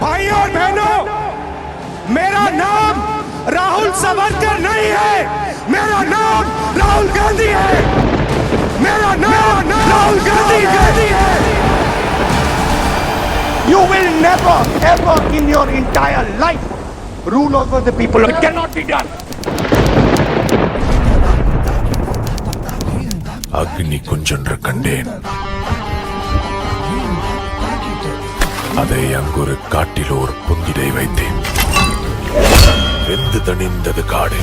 भाइयों और बहनों मेरा नाम राहुल सावरकर नहीं है मेरा नाम राहुल गांधी है मेरा नाम राहुल गांधी है You will never, ever in your entire life rule over the people. It cannot be done. அக்னி குஞ்சென்று கண்டேன் அதை அங்கொரு காட்டில் ஒரு புந்திடை வைத்தேன். வெந்து தணிந்தது காடு.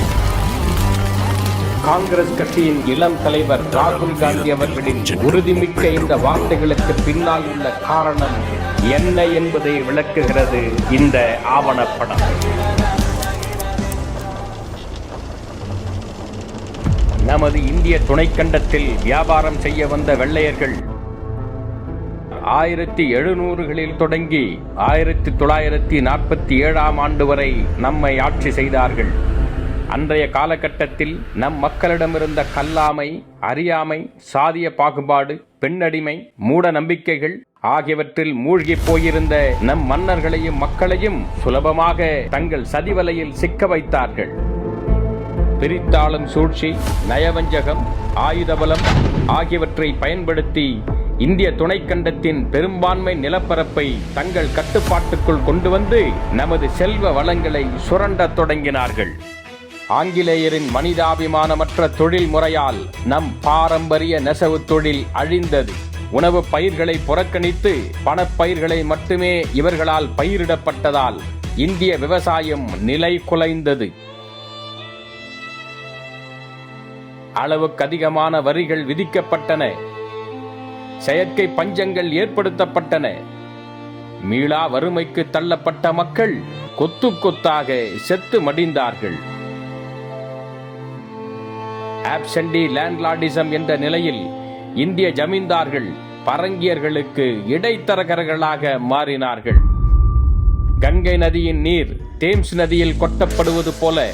காங்கிரஸ் கட்சியின் இளம் தலைவர் ராகுல் காந்தி அவர்களின் உறுதிமிக்க இந்த வார்த்தைகளுக்கு பின்னால் உள்ள காரணம் என்ன என்பதை விளக்குகிறது இந்த ஆவணப்படம். நமது இந்திய துணைக்கண்டத்தில் வியாபாரம் செய்ய வந்த வெள்ளையர்கள் ஆயிரத்தி எழுநூறுகளில் தொடங்கி ஆயிரத்தி தொள்ளாயிரத்தி நாற்பத்தி ஏழாம் ஆண்டு வரை நம்மை ஆட்சி செய்தார்கள். அன்றைய காலகட்டத்தில் நம் மக்களிடமிருந்த கல்லாமை அறியாமை சாதிய பாகுபாடு பெண்ணடிமை மூட நம்பிக்கைகள் ஆகியவற்றில் மூழ்கிப் போயிருந்த நம் மன்னர்களையும் மக்களையும் சுலபமாக தங்கள் சதிவலையில் சிக்க வைத்தார்கள். பிரித்தாளும் சூழ்ச்சி நயவஞ்சகம் ஆயுதபலம் ஆகியவற்றை பயன்படுத்தி இந்திய துணைக்கண்டத்தின் பெரும்பான்மை நிலப்பரப்பை தங்கள் கட்டுப்பாட்டுக்குள் கொண்டு வந்து நமது செல்வ வளங்களை சுரண்டத் தொடங்கினார்கள். ஆங்கிலேயரின் மனிதாபிமானமற்ற தொழில் முறையால் நம் பாரம்பரிய நெசவு தொழில் அழிந்தது. உணவு பயிர்களை புறக்கணித்து பணப்பயிர்களை மட்டுமே இவர்களால் பயிரிடப்பட்டதால் இந்திய விவசாயம் நிலை குலைந்தது. அளவுக்கு அதிகமான வரிகள் விதிக்கப்பட்டன. செயற்கை பஞ்சங்கள் ஏற்படுத்தப்பட்டன. மீளா வறுமைக்கு தள்ளப்பட்ட மக்கள் கொத்து கொத்தாக செத்து மடிந்தார்கள். ஆப்சண்டி லேண்ட்லாடிசம் என்ற நிலையில் இந்திய ஜமீன்தார்கள் பரங்கியர்களுக்கு இடைத்தரகர்களாக மாறினார்கள். கங்கை நதியின் நீர் தேம்ஸ் நதியில் கொட்டப்படுவது போல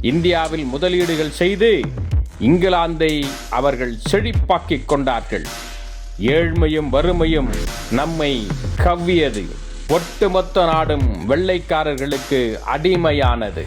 இந்தியாவில் முதலீடுகள் செய்து இங்கிலாந்தை அவர்கள் செழிப்பாக்கிக் கொண்டார்கள். ஏழ்மையும் வறுமையும் நம்மை கவ்வியது. ஒட்டுமொத்த நாடும் வெள்ளைக்காரர்களுக்கு அடிமையானது.